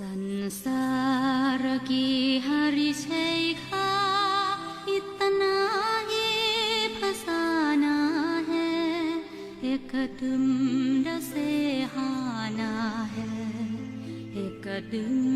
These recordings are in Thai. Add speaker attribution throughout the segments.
Speaker 1: संसारकी हरिशैखा इतना ही फसाना है एक तुम से हाना है एक तुम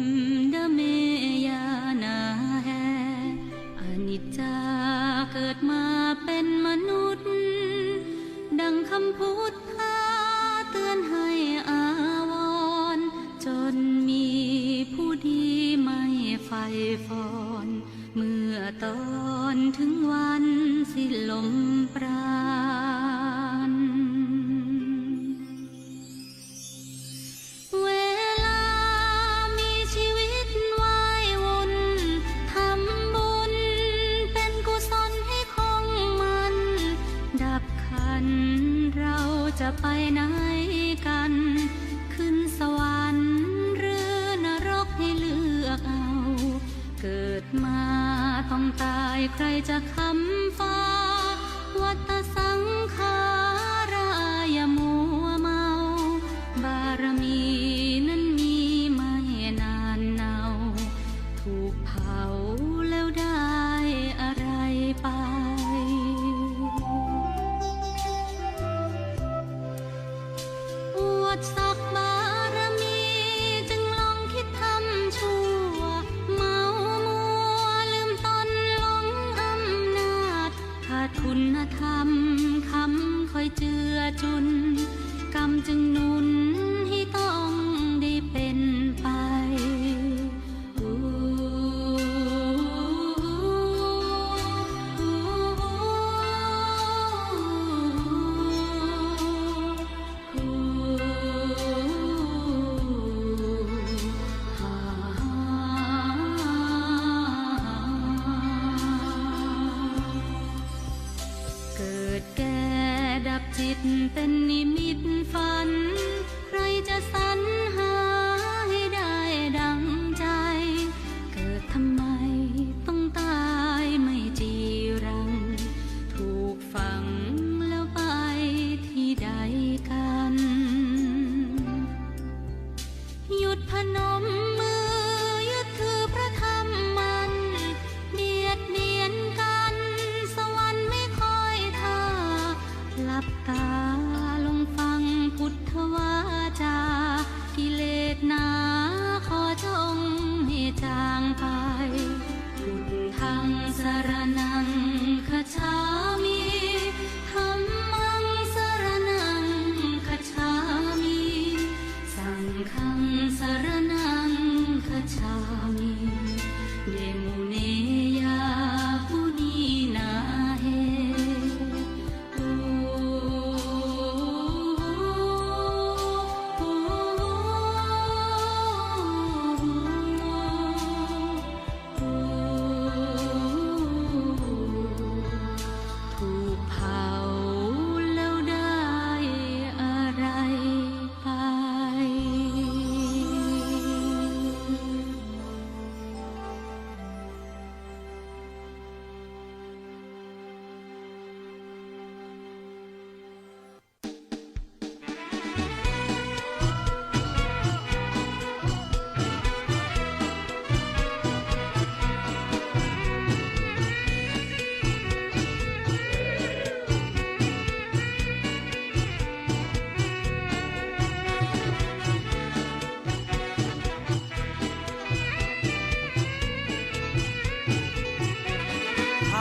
Speaker 1: ฟอนเมื่อตอนถึงวันสิ้นลมปราณ คุณธรรมคำคอยเจือจุน กรรมจึงนุน จิ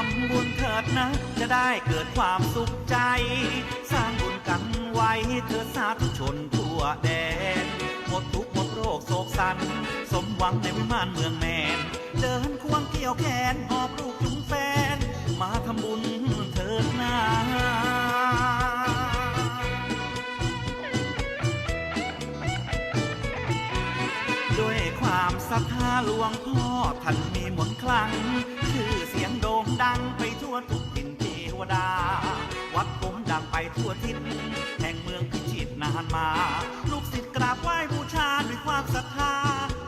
Speaker 1: ำบุ
Speaker 2: ญเถิดนะ จะได้เกิดความสุขใจ สร้างบุญกันไว้เถิดสาธุชนทั่วแดน หมดทุกหมดโรคโศกสัน สมหวังในวิมานเมืองแมน เดินควงเกี่ยวแขนหอบลูกจุงแฟน มาทำบุญเถิดนะด้วยความศรัทธาหลวงพ่อท่านมีมนต์คลังชื่อ งโด่งดังไปทั่วทุกถิ่นเทวดา วัดผมดังไปทั่วทิศแห่งเมืองพิจิตรนานมา ลูกศิษย์กราบไหว้บูชาด้วยความศรัทธา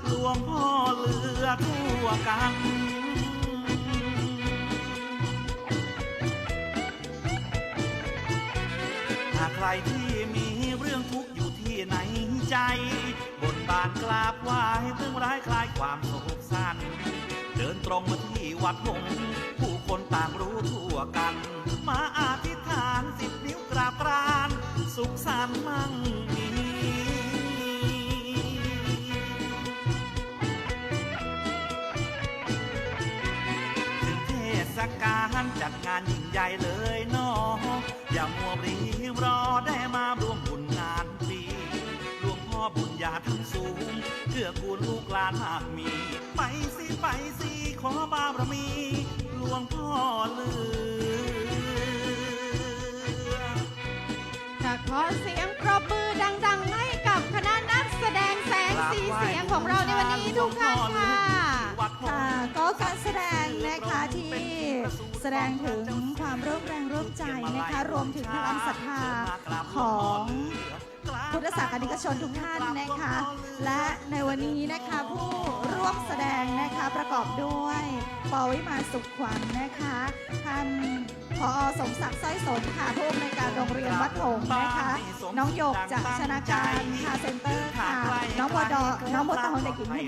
Speaker 2: หลวงพ่อเลือทั่วกันหากใครที่มีเรื่องทุกข์อยู่ที่ไหนใจ บนบานกราบไหว้เรื่องร้ายคลายความโศกสันเดินตรงมาที่ ดหงผู้คนต่างรู้ทั่วกัน มาอธิษฐานสิบนิ้วกราบกราน สุขสันต์มั่งมีถึงเทศกาลจัดงานยิ่งใหญ่เลยเนาะอย่ามัวรีรอได้มาร่วมบุญงานฟรีหลวงพ่อบุญญาทั้งสูงเพื่อกูลลูกหลานหากมีารมีหลวงพ่อเลือ
Speaker 3: ค่ะขอเสียงปรบมือดังๆ ให้กับคณะนักแสดงแสงสีเสียงของเราในวันนี้ทุกท่านค่ะ
Speaker 4: ค่ะ ก็การแสดงนะคะที่แสดงถึงความร่วมแรงร่วมใจนะคะรวมถึงพลังศรัทธาของ พุทธศาสนิกชนทุกท่านนะคะ และในวันนี้นะคะผู้ร่วมแสดงนะคะประกอบด้วยปวิมาสุขขวัญนะคะท่านพอสมศักดิ์สร้อยสนค่ะผู้อำนวยการโรงเรียนวัดหงส์นะคะ น้องหยกจากชนาการคาเซ็นเตอร์ค่ะ น้องบดอน้องบดตองเด็กหญิงเพ็ญ